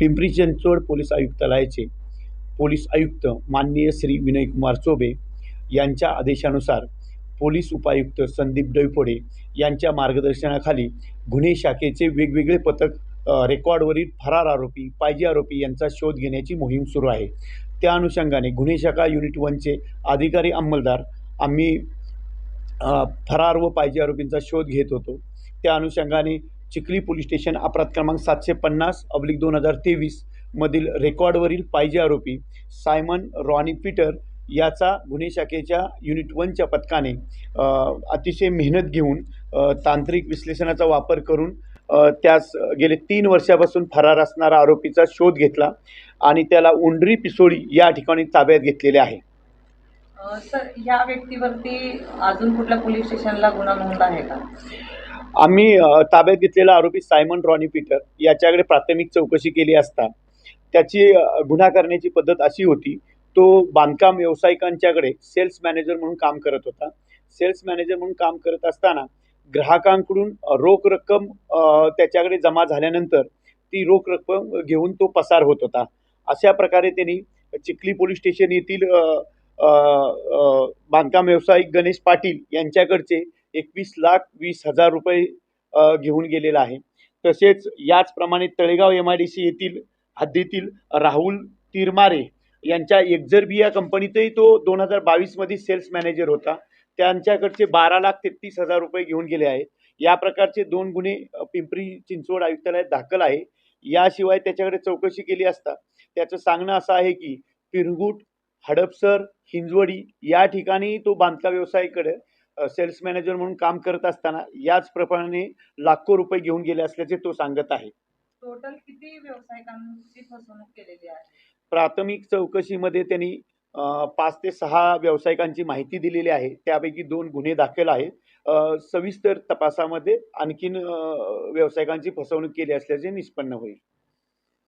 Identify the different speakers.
Speaker 1: Pimpri Chinchwad police आयुक्तालयाचे police आयुक्त माननीय श्री विनयकुमार चोबे यांच्या आदेशानुसार पोलीस उपायुक्त संदीप डोईफोडे यांच्या मार्गदर्शनाखाली गुन्हे शाखेचे वेगवेगळे पथक रेकॉर्डवरील फरार आरोपी पायजी आरोपी यांचा शोध घेण्याची मोहीम सुरू आहे. त्या अनुषंगाने गुन्हे शाखा युनिट वनचे अधिकारी अंमलदार आम्ही फरार व पायजी आरोपींचा शोध घेत होतो. त्या अनुषंगाने चिखली पोलीस स्टेशन अपराध क्रमांक सातशे पन्नास अब्लिक दोन हजार तेवीस मधील रेकॉर्डवरील पाहिजे आरोपी सायमन रॉनी पीटर याचा गुन्हे शाखेच्या युनिट वनच्या पथकाने अतिशय मेहनत घेऊन तांत्रिक विश्लेषणाचा वापर करून त्यास गेले तीन वर्षापासून फरार असणारा आरोपीचा शोध घेतला आणि त्याला उंडरी पिसोळी या ठिकाणी ताब्यात घेतलेले आहे.
Speaker 2: सर या व्यक्तीवरती अजून कुठल्या पोलीस स्टेशनला गुन्हा नोंद आहे का?
Speaker 1: आम्ही ताब्यात घेतलेला आरोपी सायमन रॉनी पीटर याच्याकडे प्राथमिक चौकशी केली असता त्याची गुन्हा करण्याची पद्धत अशी होती तो बांधकाम व्यावसायिकांच्याकडे सेल्स मॅनेजर म्हणून काम करत होता. सेल्स मॅनेजर म्हणून काम करत असताना ग्राहकांकडून रोख रक्कम त्याच्याकडे जमा झाल्यानंतर ती रोख रक्कम घेऊन तो पसार होत होता. अशा प्रकारे त्यांनी चिखली पोलीस स्टेशन येथील बांधकाम व्यावसायिक गणेश पाटील यांच्याकडचे एकवीस लाख वीस हजार रुपये घेऊन गेलेला आहे. तसेच याचप्रमाणे Talegaon M I D C येथील हद्दीतील राहुल तिरमारे यांच्या एक्झरबिया कंपनीतही तो दोन हजार बावीसमध्ये सेल्स मॅनेजर होता. त्यांच्याकडचे बारा लाख तेहतीस हजार रुपये घेऊन गेले आहेत. या प्रकारचे दोन गुन्हे पिंपरी चिंचवड आयुक्तालयात दाखल आहे. याशिवाय त्याच्याकडे चौकशी केली असता त्याचं सांगणं असं आहे की पिरगुट हडपसर हिंजवडी या ठिकाणी तो बांधकाम व्यवसायाकडे सेल्स मॅनेजर म्हणून काम करत असताना याचप्रमाणे लाखो रुपये घेऊन गेले असल्याचे तो सांगत आहे.
Speaker 2: टोटल किती व्यावसायिकांची फसवणूक केलेली आहे?
Speaker 1: प्राथमिक चौकशीमध्ये त्यांनी पाच ते सहा व्यावसायिकांची माहिती दिलेली आहे. त्यापैकी दोन गुन्हे दाखल आहेत. सविस्तर तपासामध्ये आणखीन व्यावसायिकांची फसवणूक केली असल्याचे निष्पन्न होईल.